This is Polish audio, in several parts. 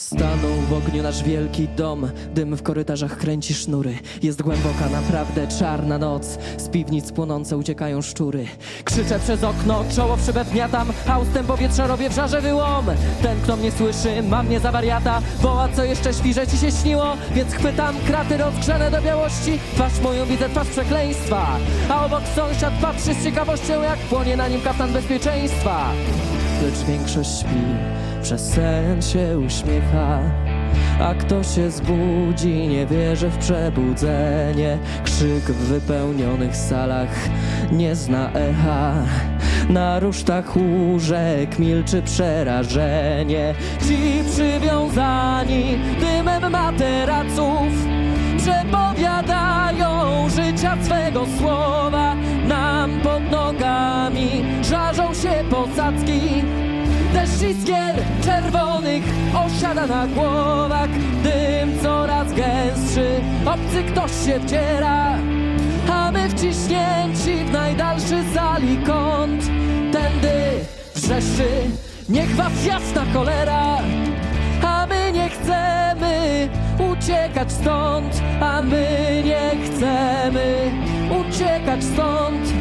Stanął w ogniu nasz wielki dom, dym w korytarzach kręci sznury. Jest głęboka, naprawdę czarna noc, z piwnic płonące uciekają szczury. Krzyczę przez okno, czoło w szybę a powietrza robię w żarze wyłom. Ten, kto mnie słyszy, ma mnie za wariata, woła, co jeszcze świże ci się śniło, więc chwytam kraty rozgrzane do białości. Twarz moją widzę, twarz przekleństwa, a obok sąsiad patrzy z ciekawością, jak płonie na nim kaftan bezpieczeństwa. Lecz większość śpi, przez sen się uśmiecha. A kto się zbudzi, nie wierzy w przebudzenie. Krzyk w wypełnionych salach nie zna echa. Na rusztach łóżek milczy przerażenie. Ci przywiązani dymem materaców przepowiadają życia swego słowa. Nam pod nogami żarzą się posadzki. Iskier czerwonych osiada na głowach Dym coraz gęstszy, obcy ktoś się wdziera A my wciśnięci w najdalszy sali kąt. Tędy wrzeszczy, niech was jasna cholera A my nie chcemy uciekać stąd A my nie chcemy uciekać stąd.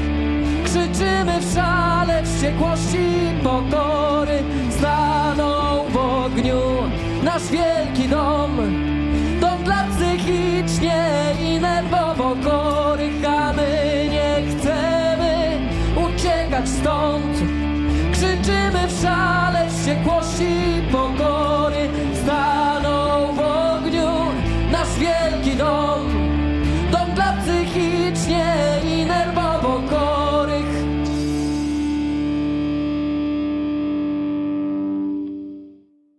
Krzyczymy w szale wściekłości i pokory ogniu nasz wielki dom. Dom dla psychicznie i nerwowo chorych A my nie chcemy uciekać stąd. Krzyczymy w szale wściekłości